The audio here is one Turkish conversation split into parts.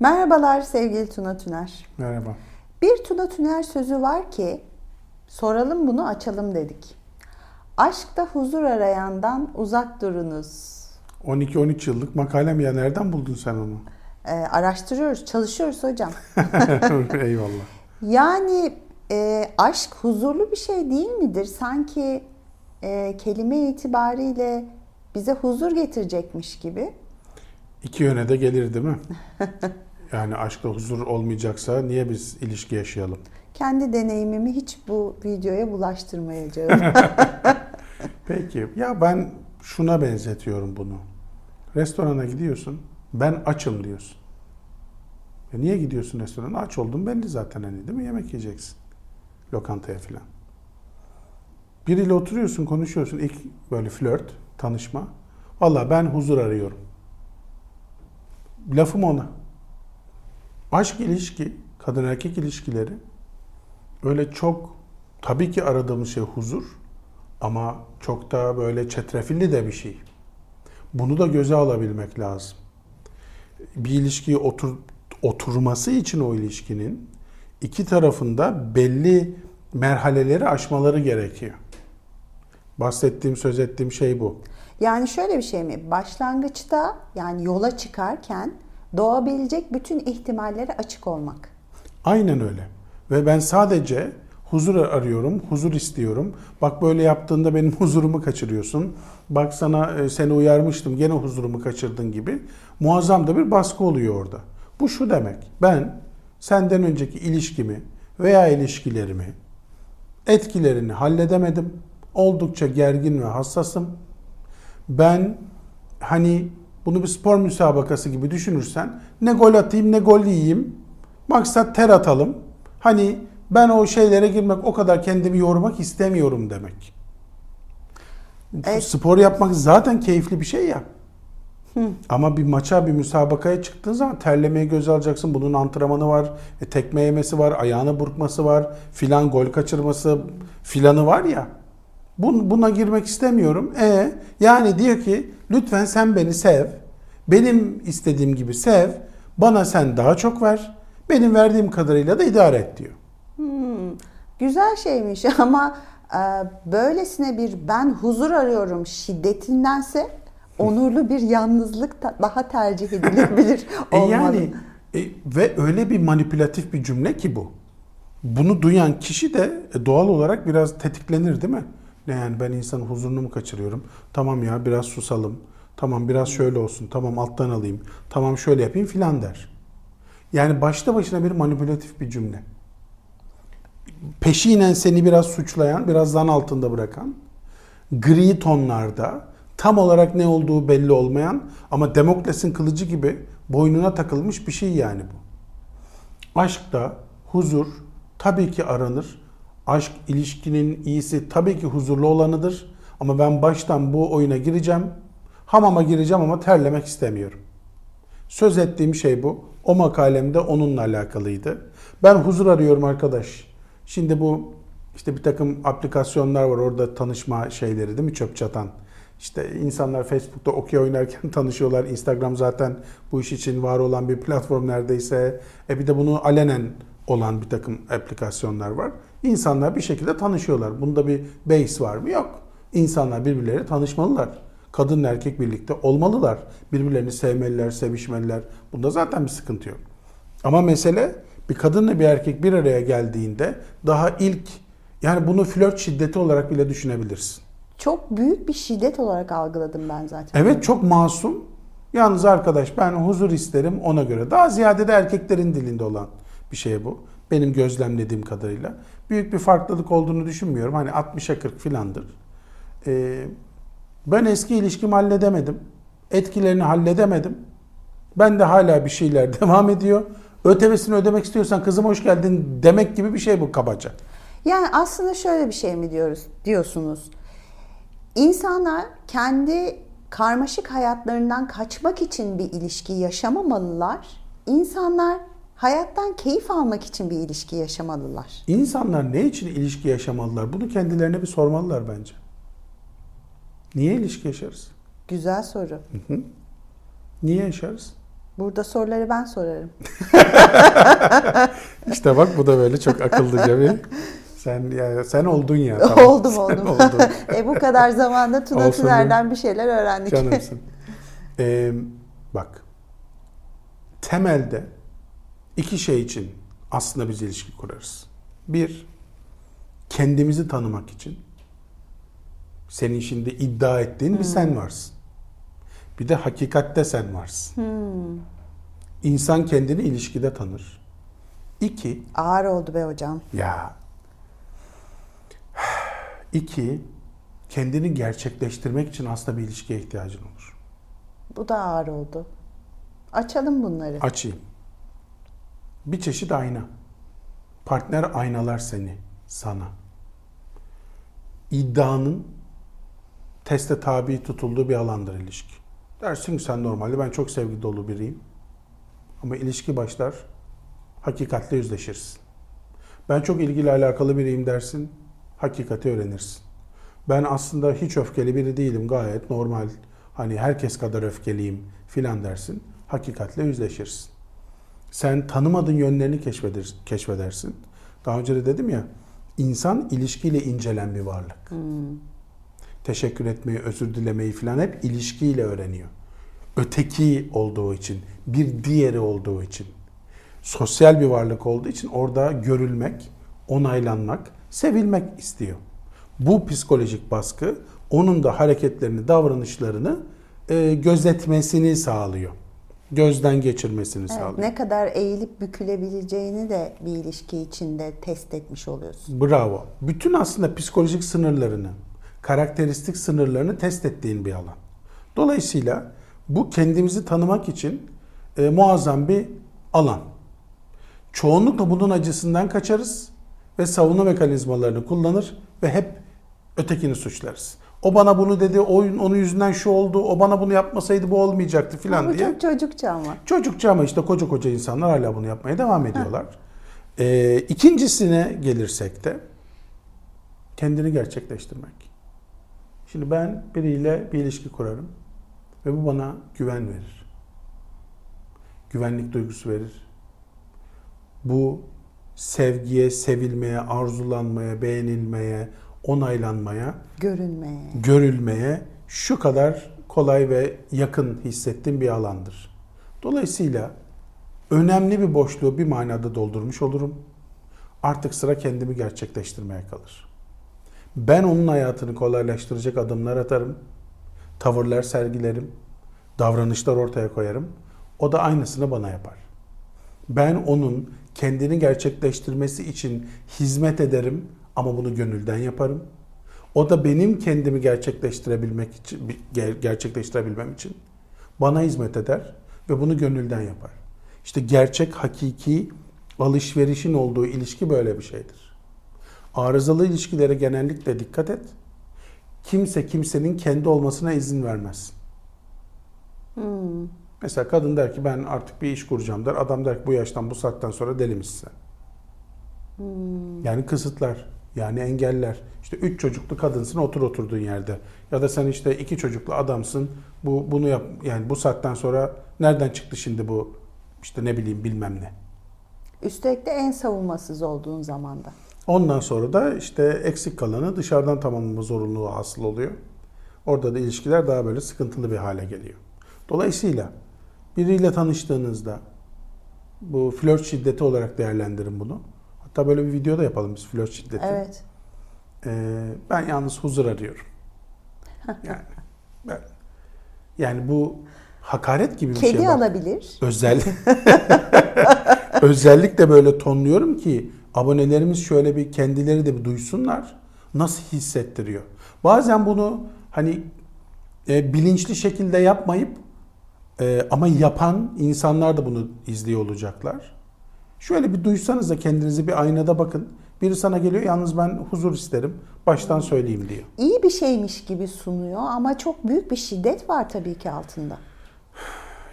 Merhabalar sevgili Tuna Tüner. Merhaba. Bir Tuna Tüner sözü var ki soralım bunu açalım dedik. Aşkta huzur arayandan uzak durunuz. 12-13 yıllık makalem ya nereden buldun sen onu? Ee, araştırıyoruz, çalışıyoruz hocam. Eyvallah. Yani e, aşk huzurlu bir şey değil midir? Sanki e, kelime itibariyle bize huzur getirecekmiş gibi. İki yöne de gelir değil mi? Yani aşkta huzur olmayacaksa niye biz ilişki yaşayalım? Kendi deneyimimi hiç bu videoya bulaştırmayacağım. Peki ya ben şuna benzetiyorum bunu. Restorana gidiyorsun. Ben açım diyorsun. E niye gidiyorsun restorana? Aç oldun belli zaten hani değil mi? Yemek yiyeceksin. Lokantaya falan. Biriyle oturuyorsun, konuşuyorsun. İlk böyle flört, tanışma. Valla ben huzur arıyorum. Lafım ona. Aşk ilişki, kadın erkek ilişkileri öyle çok tabii ki aradığımız şey huzur ama çok da böyle çetrefilli de bir şey. Bunu da göze alabilmek lazım. Bir ilişkiyi otur, oturması için o ilişkinin iki tarafında belli merhaleleri aşmaları gerekiyor. Bahsettiğim, söz ettiğim şey bu. Yani şöyle bir şey mi? Başlangıçta yani yola çıkarken doğabilecek bütün ihtimallere açık olmak. Aynen öyle. Ve ben sadece huzur arıyorum, huzur istiyorum. Bak böyle yaptığında benim huzurumu kaçırıyorsun. Bak sana e, seni uyarmıştım, gene huzurumu kaçırdın gibi muazzam da bir baskı oluyor orada. Bu şu demek. Ben senden önceki ilişkimi veya ilişkilerimi etkilerini halledemedim. Oldukça gergin ve hassasım. Ben hani bunu bir spor müsabakası gibi düşünürsen ne gol atayım ne gol yiyeyim. Maksat ter atalım. Hani ben o şeylere girmek o kadar kendimi yormak istemiyorum demek. Evet. Spor yapmak zaten keyifli bir şey ya. Ama bir maça, bir müsabakaya çıktığın zaman terlemeyi göze alacaksın. Bunun antrenmanı var, e, tekme yemesi var, ayağını burkması var, filan gol kaçırması filanı var ya. Bun, buna girmek istemiyorum. E yani diyor ki lütfen sen beni sev. Benim istediğim gibi sev. Bana sen daha çok ver. Benim verdiğim kadarıyla da idare et diyor. Güzel şeymiş ama e, böylesine bir ben huzur arıyorum şiddetindense onurlu bir yalnızlık da- daha tercih edilebilir E olmalı. yani e, ve öyle bir manipülatif bir cümle ki bu. Bunu duyan kişi de e, doğal olarak biraz tetiklenir değil mi? Ne yani ben insanın huzurunu mu kaçırıyorum? Tamam ya biraz susalım. Tamam biraz şöyle olsun. Tamam alttan alayım. Tamam şöyle yapayım filan der. Yani başta başına bir manipülatif bir cümle. Peşinen seni biraz suçlayan, biraz zan altında bırakan, gri tonlarda tam olarak ne olduğu belli olmayan ama Demokles'in kılıcı gibi boynuna takılmış bir şey yani bu. Aşkta huzur tabii ki aranır. Aşk ilişkinin iyisi tabii ki huzurlu olanıdır. Ama ben baştan bu oyuna gireceğim. Hamama gireceğim ama terlemek istemiyorum. Söz ettiğim şey bu. O makalemde onunla alakalıydı. Ben huzur arıyorum arkadaş. Şimdi bu işte bir takım aplikasyonlar var orada tanışma şeyleri değil mi çöp çatan. İşte insanlar Facebook'ta okey oynarken tanışıyorlar. Instagram zaten bu iş için var olan bir platform neredeyse. E bir de bunu alenen olan bir takım aplikasyonlar var. İnsanlar bir şekilde tanışıyorlar. Bunda bir base var mı? Yok. İnsanlar birbirleriyle tanışmalılar. Kadın erkek birlikte olmalılar. Birbirlerini sevmeliler, sevişmeliler. Bunda zaten bir sıkıntı yok. Ama mesele bir kadınla bir erkek bir araya geldiğinde daha ilk yani bunu flört şiddeti olarak bile düşünebilirsin. Çok büyük bir şiddet olarak algıladım ben zaten. Evet çok masum. Yalnız arkadaş ben huzur isterim ona göre. Daha ziyade de erkeklerin dilinde olan bir şey bu. Benim gözlemlediğim kadarıyla. Büyük bir farklılık olduğunu düşünmüyorum. Hani 60'a 40 filandır. Ee, ben eski ilişkimi halledemedim. Etkilerini halledemedim. Ben de hala bir şeyler devam ediyor. ÖTV'sini ödemek istiyorsan kızım hoş geldin demek gibi bir şey bu kabaca. Yani aslında şöyle bir şey mi diyoruz diyorsunuz. İnsanlar kendi karmaşık hayatlarından kaçmak için bir ilişki yaşamamalılar. İnsanlar hayattan keyif almak için bir ilişki yaşamalılar. İnsanlar ne için ilişki yaşamalılar? Bunu kendilerine bir sormalılar bence. Niye ilişki yaşarız? Güzel soru. Niye yaşarız? Burada soruları ben sorarım. İşte bak bu da böyle çok akıllıca bir. Sen ya sen oldun ya. tamam. oldum Sen oldum. oldun. e bu kadar zamanda Tuna Tüner'den bir şeyler öğrendik. Canımsın. Ee, bak. Temelde iki şey için aslında biz ilişki kurarız. Bir, kendimizi tanımak için. Senin şimdi iddia ettiğin bir sen varsın. Bir de hakikatte sen varsın. İnsan kendini ilişkide tanır. İki, Ağır oldu be hocam. ya. İki, kendini gerçekleştirmek için aslında bir ilişkiye ihtiyacın olur. Bu da ağır oldu. Açalım bunları. Açayım. Bir çeşit ayna. Partner aynalar seni, sana. İddianın teste tabi tutulduğu bir alandır ilişki. Dersin ki sen normalde ben çok sevgi dolu biriyim. Ama ilişki başlar, hakikatle yüzleşirsin. Ben çok ilgili alakalı biriyim dersin, hakikati öğrenirsin. Ben aslında hiç öfkeli biri değilim, gayet normal. Hani herkes kadar öfkeliyim filan dersin, hakikatle yüzleşirsin. Sen tanımadığın yönlerini keşfeder, keşfedersin. Daha önce de dedim ya, insan ilişkiyle incelen bir varlık. Teşekkür etmeyi, özür dilemeyi filan hep ilişkiyle öğreniyor. Öteki olduğu için, bir diğeri olduğu için. Sosyal bir varlık olduğu için orada görülmek, onaylanmak, sevilmek istiyor. Bu psikolojik baskı onun da hareketlerini, davranışlarını e, gözetmesini sağlıyor. Gözden geçirmesini Evet, sağlıyor. ne kadar eğilip bükülebileceğini de bir ilişki içinde test etmiş oluyorsun. Bravo. Bütün aslında psikolojik sınırlarını, karakteristik sınırlarını test ettiğin bir alan. Dolayısıyla bu kendimizi tanımak için e, muazzam bir alan. Çoğunlukla bunun acısından kaçarız ve savunma mekanizmalarını kullanır ve hep ötekini suçlarız. O bana bunu dedi, o onun yüzünden şu oldu, o bana bunu yapmasaydı bu olmayacaktı filan Bu diye. çok çocukça ama. Çocukça ama işte koca koca insanlar hala bunu yapmaya devam ediyorlar. Ee, ikincisine gelirsek de kendini gerçekleştirmek. Şimdi ben biriyle bir ilişki kurarım ve bu bana güven verir. Güvenlik duygusu verir. Bu sevgiye, sevilmeye, arzulanmaya, beğenilmeye, onaylanmaya Görünmeye. görülmeye şu kadar kolay ve yakın hissettiğim bir alandır. Dolayısıyla önemli bir boşluğu bir manada doldurmuş olurum. Artık sıra kendimi gerçekleştirmeye kalır. Ben onun hayatını kolaylaştıracak adımlar atarım. Tavırlar sergilerim. Davranışlar ortaya koyarım. O da aynısını bana yapar. Ben onun kendini gerçekleştirmesi için hizmet ederim ama bunu gönülden yaparım. O da benim kendimi gerçekleştirebilmek için ger- gerçekleştirebilmem için bana hizmet eder ve bunu gönülden yapar. İşte gerçek hakiki alışverişin olduğu ilişki böyle bir şeydir. Arızalı ilişkilere genellikle dikkat et. Kimse kimsenin kendi olmasına izin vermez. Mesela kadın der ki ben artık bir iş kuracağım der. Adam der ki bu yaştan bu saatten sonra deli misin sen? Yani kısıtlar, yani engeller. İşte üç çocuklu kadınsın otur oturduğun yerde. Ya da sen işte iki çocuklu adamsın. Bu bunu yap yani bu saatten sonra nereden çıktı şimdi bu işte ne bileyim bilmem ne. Üstelik de en savunmasız olduğun zamanda. Ondan sonra da işte eksik kalanı dışarıdan tamamlama zorunluluğu hasıl oluyor. Orada da ilişkiler daha böyle sıkıntılı bir hale geliyor. Dolayısıyla biriyle tanıştığınızda bu flört şiddeti olarak değerlendirin bunu. Hatta böyle bir video da yapalım biz flört şiddeti. Evet. Ee, ben yalnız huzur arıyorum. Yani ben, yani bu hakaret gibi bir Kedi şey. bak. alabilir. Özel özellikle böyle tonluyorum ki abonelerimiz şöyle bir kendileri de bir duysunlar nasıl hissettiriyor. Bazen bunu hani e, bilinçli şekilde yapmayıp e, ama yapan insanlar da bunu izliyor olacaklar. Şöyle bir duysanız da kendinizi bir aynada bakın. Biri sana geliyor yalnız ben huzur isterim. Baştan söyleyeyim diyor. İyi bir şeymiş gibi sunuyor ama çok büyük bir şiddet var tabii ki altında.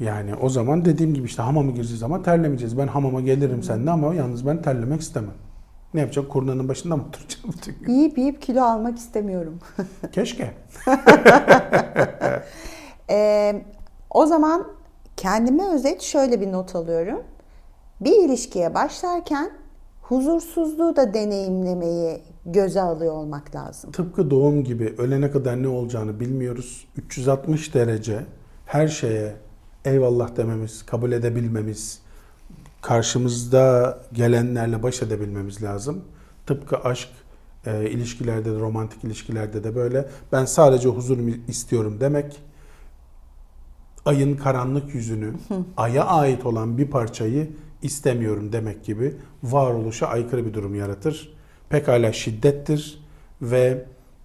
Yani o zaman dediğim gibi işte hamama gireceğiz ama terlemeyeceğiz. Ben hamama gelirim seninle ama yalnız ben terlemek istemem. Ne yapacağım? Kurnanın başında mı gün? Yiyip yiyip kilo almak istemiyorum. Keşke. Ee, o zaman kendime özet şöyle bir not alıyorum. Bir ilişkiye başlarken huzursuzluğu da deneyimlemeyi göze alıyor olmak lazım. Tıpkı doğum gibi ölene kadar ne olacağını bilmiyoruz. 360 derece her şeye eyvallah dememiz, kabul edebilmemiz, karşımızda gelenlerle baş edebilmemiz lazım. Tıpkı aşk e, ilişkilerde de, romantik ilişkilerde de böyle. Ben sadece huzur istiyorum demek. Ayın karanlık yüzünü, aya ait olan bir parçayı istemiyorum demek gibi varoluşa aykırı bir durum yaratır. Pekala şiddettir ve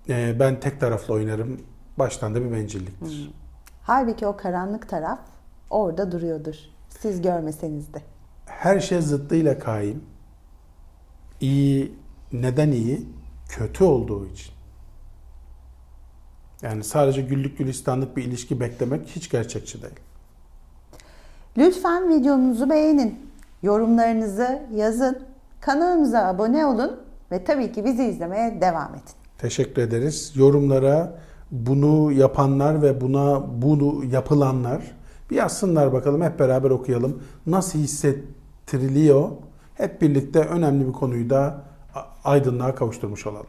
e, ben tek taraflı oynarım. Baştan da bir bencilliktir. Halbuki o karanlık taraf orada duruyordur. Siz görmeseniz de. Her şey zıttıyla kaim. İyi, neden iyi? Kötü olduğu için. Yani sadece güllük gülistanlık bir ilişki beklemek hiç gerçekçi değil. Lütfen videomuzu beğenin. Yorumlarınızı yazın. Kanalımıza abone olun ve tabii ki bizi izlemeye devam edin. Teşekkür ederiz. Yorumlara bunu yapanlar ve buna bunu yapılanlar bir yazsınlar bakalım hep beraber okuyalım. Nasıl hissettiriliyor? Hep birlikte önemli bir konuyu da aydınlığa kavuşturmuş olalım.